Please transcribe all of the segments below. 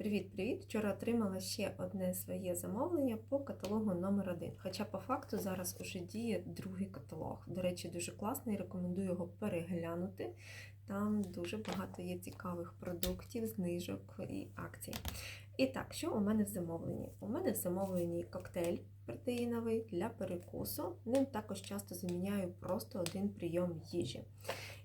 Привіт-привіт! Вчора отримала ще одне своє замовлення по каталогу номер 1 Хоча по факту зараз уже діє другий каталог. До речі, дуже класний, рекомендую його переглянути. Там дуже багато є цікавих продуктів, знижок і акцій. І так, що у мене в замовленні? У мене в замовленні коктейль протеїновий для перекусу. Ним також часто заміняю просто один прийом їжі.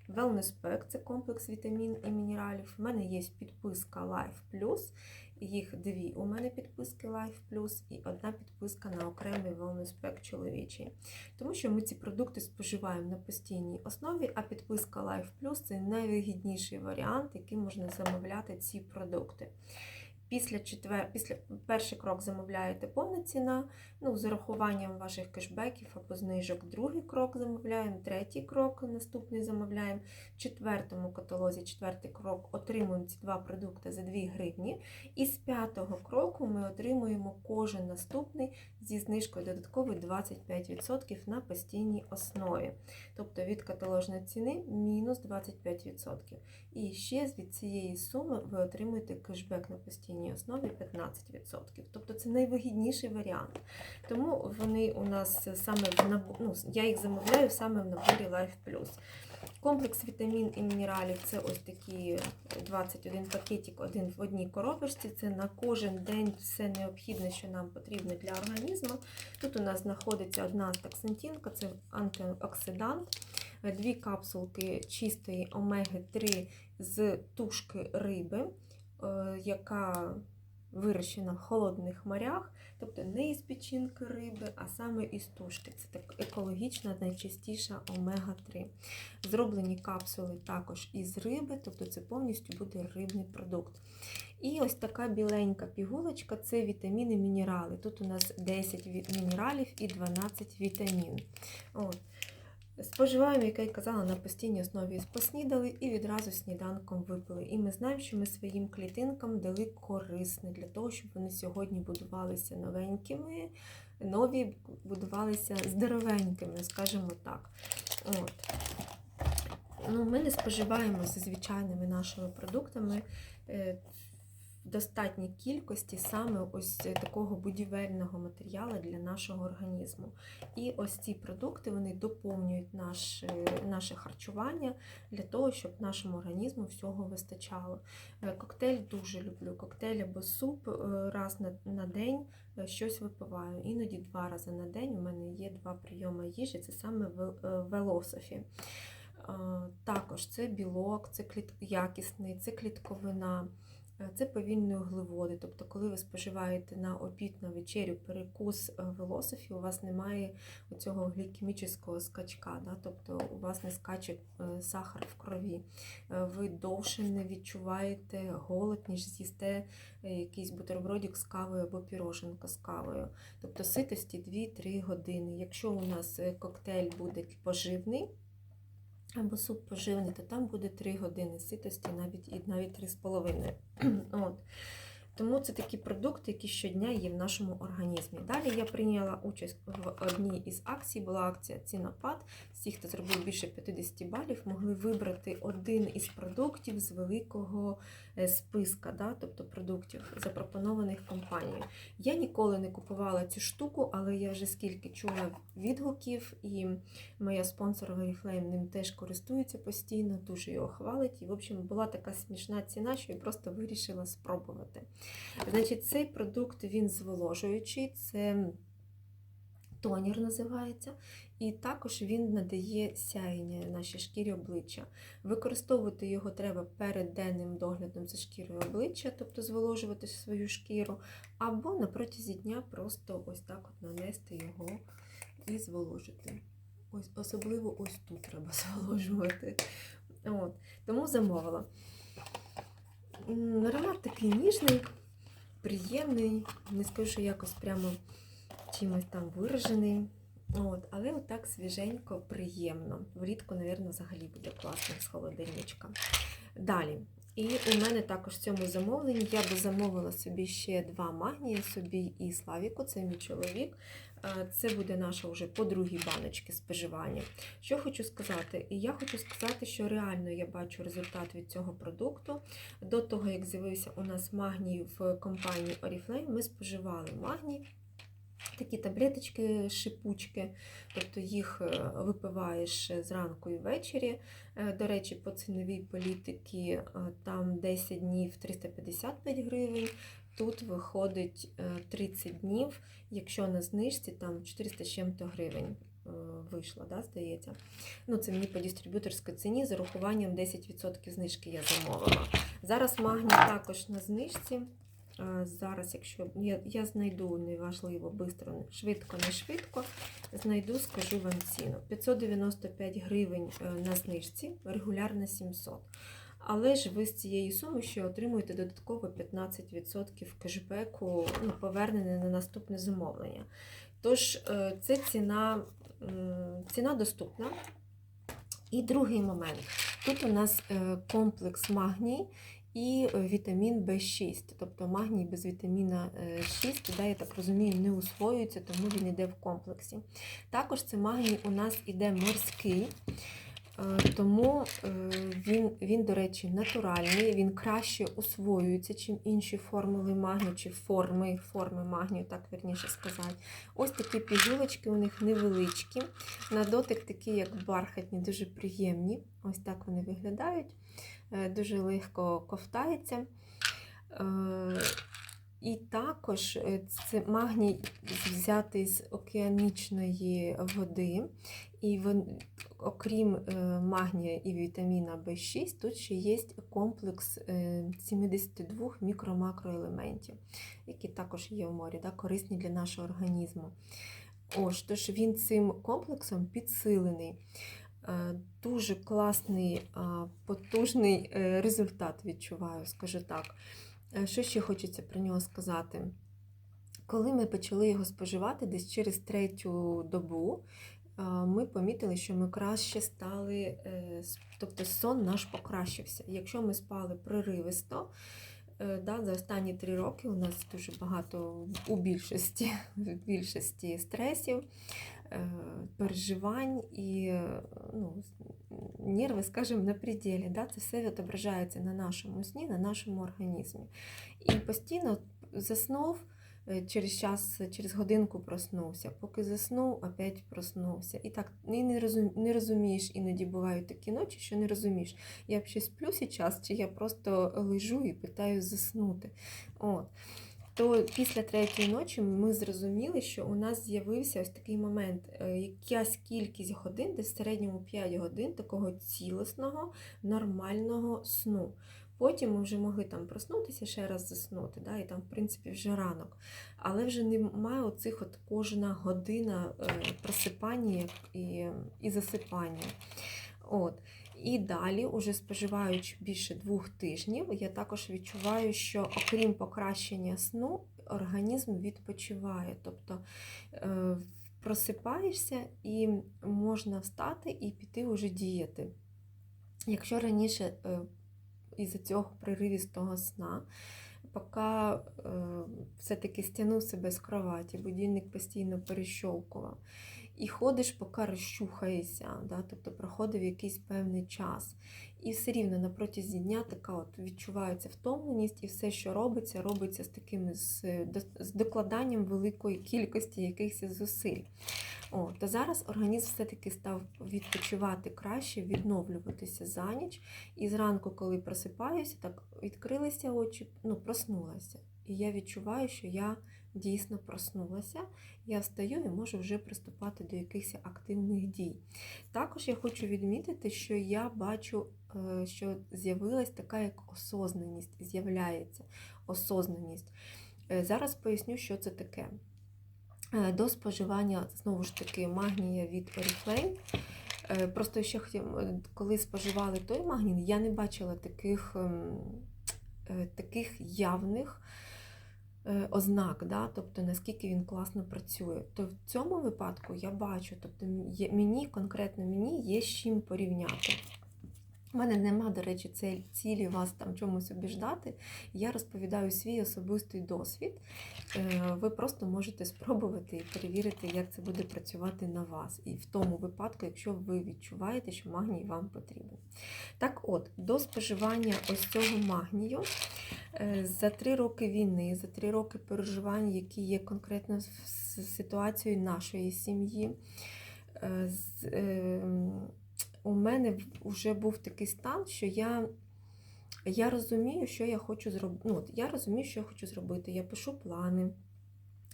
Wellness Pack – це комплекс вітамін і мінералів. У мене є підписка Life Plus. Їх дві у мене підписки Life Plus і одна підписка на окремий Wellness Pack чоловічий. Тому що ми ці продукти споживаємо на постійній основі, а підписка Life Plus це найвигідніший варіант, яким можна замовляти ці продукти. Після четвер... після перший крок замовляєте повна ціна, ну, з урахуванням ваших кешбеків або знижок. Другий крок замовляємо, третій крок наступний замовляємо. В четвертому каталозі, четвертий крок, отримуємо ці два продукти за 2 гривні. І з п'ятого кроку ми отримуємо кожен наступний зі знижкою додаткової 25% на постійній основі. Тобто від каталожної ціни мінус 25%. І ще від цієї суми ви отримуєте кешбек на постійній основі 15%. Тобто це найвигідніший варіант. Тому вони у нас саме в наборі, ну, я їх замовляю саме в наборі Life Plus. Комплекс вітамін і мінералів це ось такі 21 пакетик один в одній коробочці. Це на кожен день все необхідне, що нам потрібно для організму. Тут у нас знаходиться одна стаксантінка, це антиоксидант, дві капсулки чистої омеги-3 з тушки риби, яка вирощена в холодних морях, тобто не із печінки риби, а саме із тушки. Це так екологічна, найчастіша омега-3. Зроблені капсули також із риби, тобто це повністю буде рибний продукт. І ось така біленька пігулочка це вітаміни мінерали. Тут у нас 10 мінералів і 12 вітамін. От. Споживаємо, як я казала, на постійній основі поснідали і відразу сніданком випили. І ми знаємо, що ми своїм клітинкам дали корисне для того, щоб вони сьогодні будувалися новенькими, нові будувалися здоровенькими, скажімо так. От. Ну, Ми не споживаємо за звичайними нашими продуктами достатній кількості саме ось такого будівельного матеріалу для нашого організму. І ось ці продукти вони доповнюють наше, наше харчування для того, щоб нашому організму всього вистачало. Коктейль дуже люблю. Коктейль або суп раз на, на день щось випиваю. Іноді два рази на день у мене є два прийоми їжі, це саме велософі. Також це білок, це кліт... якісний, це клітковина. Це повільні углеводи. Тобто, коли ви споживаєте на обід, на вечерю перекус велософі, у вас немає цього глікемічного скачка, да? тобто у вас не скаче сахар в крові. Ви довше не відчуваєте голод, ніж з'їсте якийсь бутербродик з кавою або піроженка з кавою. Тобто ситості 2-3 години. Якщо у нас коктейль буде поживний, або суп поживний, то там буде 3 години ситості, навіть і навіть 3,5. От. Тому це такі продукти, які щодня є в нашому організмі. Далі я прийняла участь в одній із акцій, була акція Цінопад. Всі, хто зробив більше 50 балів, могли вибрати один із продуктів з великого списка, да, тобто продуктів, запропонованих компанією. Я ніколи не купувала цю штуку, але я вже скільки чула відгуків, і моя спонсорова Oriflame ним теж користується постійно, дуже його хвалить. І, в общем, була така смішна ціна, що я просто вирішила спробувати. Значить, цей продукт він зволожуючий, це тонір називається, і також він надає сяєння нашій шкірі обличчя. Використовувати його треба перед денним доглядом за шкірою обличчя, тобто зволожувати свою шкіру, або на протязі дня просто ось так от нанести його і зволожити. Ось, Особливо ось тут треба зволожувати. От. Тому замовила. Аромат такий ніжний, приємний, не скажу, що якось прямо чимось там виражений. От, Але отак свіженько, приємно. Влітку, мабуть, взагалі буде класно з холодильничка. Далі. І у мене також в цьому замовленні я би замовила собі ще два магнії, собі і Славіку, це мій чоловік. Е, Це буде наша вже по другій баночки споживання. Що хочу сказати? І я хочу сказати, що реально я бачу результат від цього продукту. До того, як з'явився у нас магній в компанії Oriflame, ми споживали магній. Такі таблеточки, шипучки, тобто їх е, випиваєш зранку і ввечері. Е, До речі, по ціновій політики е, там 10 днів 355 гривень. Тут виходить е, 30 днів, якщо на знижці там 400 з чим-то гривень е, вийшло, да, здається. Ну, це мені по дистриб'юторській ціні з урахуванням 10% знижки я замовила. Зараз магній також на знижці. Е, Зараз, якщо я, я знайду, неважливо, бистро, швидко, не швидко, знайду, скажу вам ціну. 595 гривень е, на знижці, регулярно 700. Але ж ви з цієї суми ще отримуєте додатково 15% кешбеку, ну, повернене на наступне замовлення. Тож, е, це ціна, ціна доступна. І другий момент. Тут у нас е, комплекс магній і е, вітамін В6. Тобто магній без вітаміна е, 6, да, я так розумію, не усвоюється, тому він йде в комплексі. Також це магній у нас іде морський. Е, Тому е, він, він, до речі, натуральний, він краще усвоюється, чим інші формули магнію, чи форми, форми магнію, так верніше сказати. Ось такі пігулочки у них невеличкі. На дотик такі, як бархатні, дуже приємні. Ось так вони виглядають. Е, Дуже легко ковтається. Е, І також е, це магній взятий з океанічної води. І окрім магнія і вітаміна В6, тут ще є комплекс е, 72 мікро-макроелементів, які також є в морі, да, корисні для нашого організму. Ось, тож він цим комплексом підсилений. Е, Дуже класний, потужний е, результат відчуваю, скажу так. Е, Що ще хочеться про нього сказати? Коли ми почали його споживати десь через третю добу, ми помітили, що ми краще стали, тобто сон наш покращився. Якщо ми спали приривисто, е, да, за останні три роки у нас дуже багато у більшості, в більшості стресів, переживань і е, ну, нерви, скажімо, на пределі. Да? Це все відображається на нашому сні, на нашому організмі. І постійно заснув, е, через час, через годинку проснувся, поки заснув, опять проснувся. І так і не, розум, не розумієш, іноді бувають такі ночі, що не розумієш, я ще сплю час, чи я просто лежу і питаю заснути. От. То після третьої ночі ми зрозуміли, що у нас з'явився ось такий момент, е, якась кількість годин, десь в середньому 5 годин такого цілісного, нормального сну. Потім ми вже могли там проснутися, ще раз заснути, да, і там, в принципі, вже ранок. Але вже немає оцих от кожна година е, просипання і, і засипання. От. І далі, уже споживаючи більше двох тижнів, я також відчуваю, що окрім покращення сну, організм відпочиває. Тобто е, просипаєшся і можна встати і піти вже діяти. Якщо раніше е, із-за цього приривістого сна, поки е, все-таки стягнув себе з кроваті, будильник постійно перещовкував. І ходиш, поки розчухаєшся, да? тобто проходив якийсь певний час. І все рівно на протязі дня така от відчувається втомленість, і все, що робиться, робиться з таким з, докладанням великої кількості якихось зусиль. О, то зараз організм все-таки став відпочивати краще, відновлюватися за ніч. І зранку, коли просипаюся, так відкрилися очі, ну, проснулася. І я відчуваю, що я дійсно проснулася, я встаю і можу вже приступати до якихось активних дій. Також я хочу відмітити, що я бачу, е, що з'явилась така як осознаність, з'являється осознаність. Е, Зараз поясню, що це таке. Е, До споживання, знову ж таки, магнія від Oriflame. Просто ще коли споживали той магній, я не бачила таких, ем, таких явних ознак, да? тобто наскільки він класно працює. То в цьому випадку я бачу, тобто мені, конкретно мені є з чим порівняти. У мене нема, до речі, цілі вас там чомусь обіждати. Я розповідаю свій особистий досвід. Е, Ви просто можете спробувати і перевірити, як це буде працювати на вас. І в тому випадку, якщо ви відчуваєте, що магній вам потрібен. Так от, до споживання ось цього магнію е, за три роки війни, за три роки переживань, які є конкретно з ситуацією нашої сім'ї. е, з- е, у мене вже був такий стан, що я, я розумію, що я хочу зробити. Ну, я розумію, що я хочу зробити. Я пишу плани.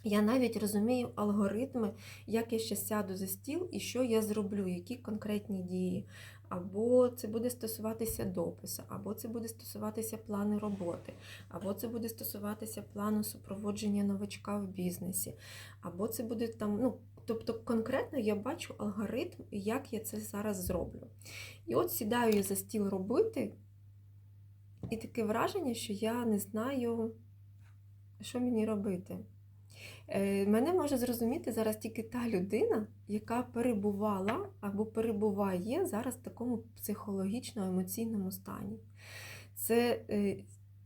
Я навіть розумію алгоритми, як я ще сяду за стіл і що я зроблю, які конкретні дії. Або це буде стосуватися допису, або це буде стосуватися плану роботи, або це буде стосуватися плану супроводження новачка в бізнесі, або це буде там, ну, тобто конкретно я бачу алгоритм, як я це зараз зроблю. І от сідаю за стіл робити, і таке враження, що я не знаю, що мені робити. Е, Мене може зрозуміти зараз тільки та людина, яка перебувала або перебуває зараз в такому психологічно-емоційному стані. Це, е,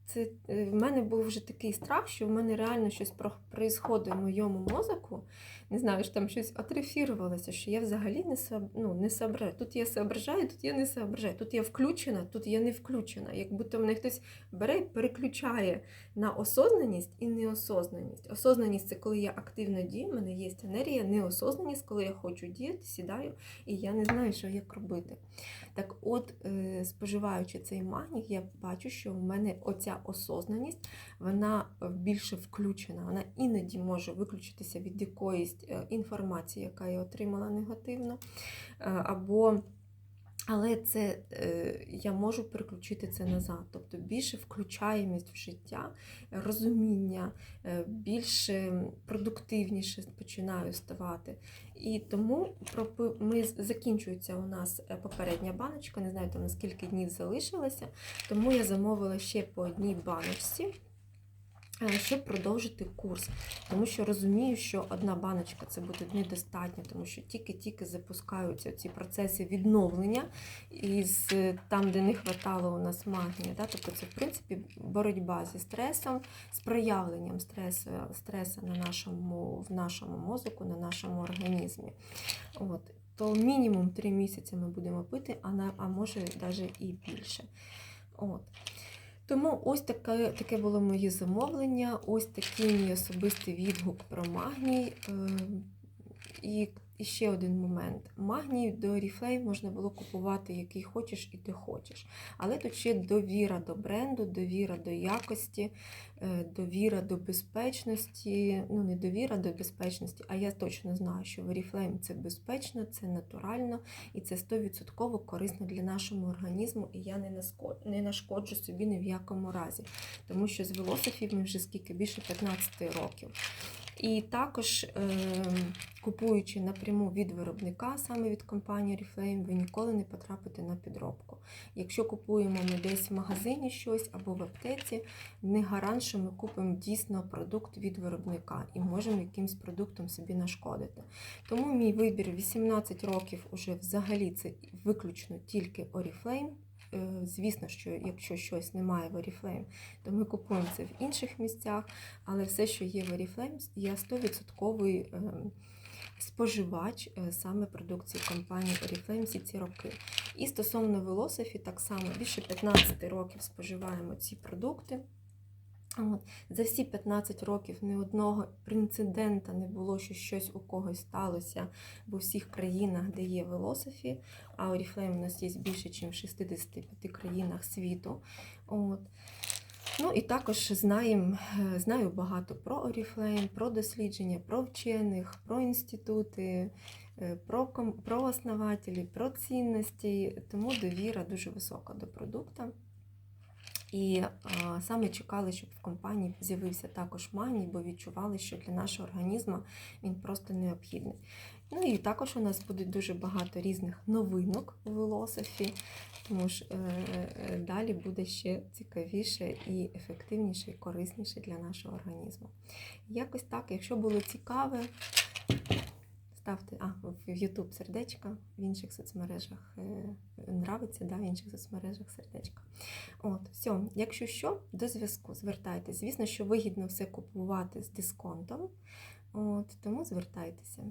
це е, в мене був вже такий страх, що в мене реально щось происходить в моєму мозоку. Не знаю, що там щось атрифірувалося, що я взагалі не ну, не соображаю. Тут я соображаю, тут я не соображаю, тут я включена, тут я не включена. Як будто мене хтось бере і переключає на осознаність і неосознаність. Осознаність це коли я активно дію, в мене є енергія, неосознаність, коли я хочу діяти, сідаю, і я не знаю, що як робити. Так от, е, споживаючи цей магній, я бачу, що в мене оця осознаність, вона е, більше включена. Вона іноді може виключитися від якоїсь інформації, яка я отримала негативно, е, або але це е, я можу переключити це назад. Тобто більше включаємість в життя, розуміння, е, більше продуктивніше починаю ставати. І тому ми закінчується у нас е, попередня баночка, не знаю там на скільки днів залишилося, тому я замовила ще по одній баночці. Е, Щоб продовжити курс, тому що розумію, що одна баночка це буде недостатньо, тому що тільки-тільки запускаються ці процеси відновлення із е, там, де не хватало у нас магнія. Да? Тобто це, в принципі, боротьба зі стресом, з проявленням стресу, стресу на нашому, в нашому мозку, на нашому організмі. От. То мінімум 3 місяці ми будемо пити, а, на, а може навіть і більше. От. Тому ось таке, таке було моє замовлення, ось такий мій особистий відгук про магній. Е, І, і ще один момент. Магній до Oriflame можна було купувати який хочеш і де хочеш. Але тут ще довіра до бренду, довіра до якості, е, довіра до безпечності. Ну, не довіра до безпечності, а я точно знаю, що в Oriflame це безпечно, це натурально і це 100% корисно для нашого організму, і я не нашкоджу собі ні в якому разі. Тому що з Velocity ми вже скільки більше 15 років. І також, е, купуючи напряму від виробника, саме від компанії Oriflame, ви ніколи не потрапите на підробку. Якщо купуємо ми десь в магазині щось або в аптеці, не гарант, що ми купимо дійсно продукт від виробника і можемо якимсь продуктом собі нашкодити. Тому мій вибір 18 років уже взагалі це виключно тільки Oriflame. Е, Звісно, що якщо щось немає в Oriflame, то ми купуємо це в інших місцях, але все, що є в Oriflame, є 100% е, споживач е, саме продукції компанії Oriflame всі ці роки. І стосовно Velocity, так само більше 15 років споживаємо ці продукти. От. За всі 15 років ні одного прецедента не було, що щось у когось сталося в усіх країнах, де є Velocity, а Oriflame у нас є більше, ніж в 65 країнах світу. От. Ну і також знаємо, е, знаю багато про Oriflame, про дослідження, про вчених, про інститути, е, про, про основателів, про цінності. Тому довіра дуже висока до продукту. І а, саме чекали, щоб в компанії з'явився також магній, бо відчували, що для нашого організму він просто необхідний. Ну і також у нас буде дуже багато різних новинок у Velocity, тому ж е, е, далі буде ще цікавіше і ефективніше, і корисніше для нашого організму. Якось так, якщо було цікаве, ставте а, в YouTube сердечко, в інших соцмережах е, нравиться, да, в інших соцмережах сердечко. От, все, якщо що, до зв'язку звертайтеся. Звісно, що вигідно все купувати з дисконтом, от, тому звертайтеся.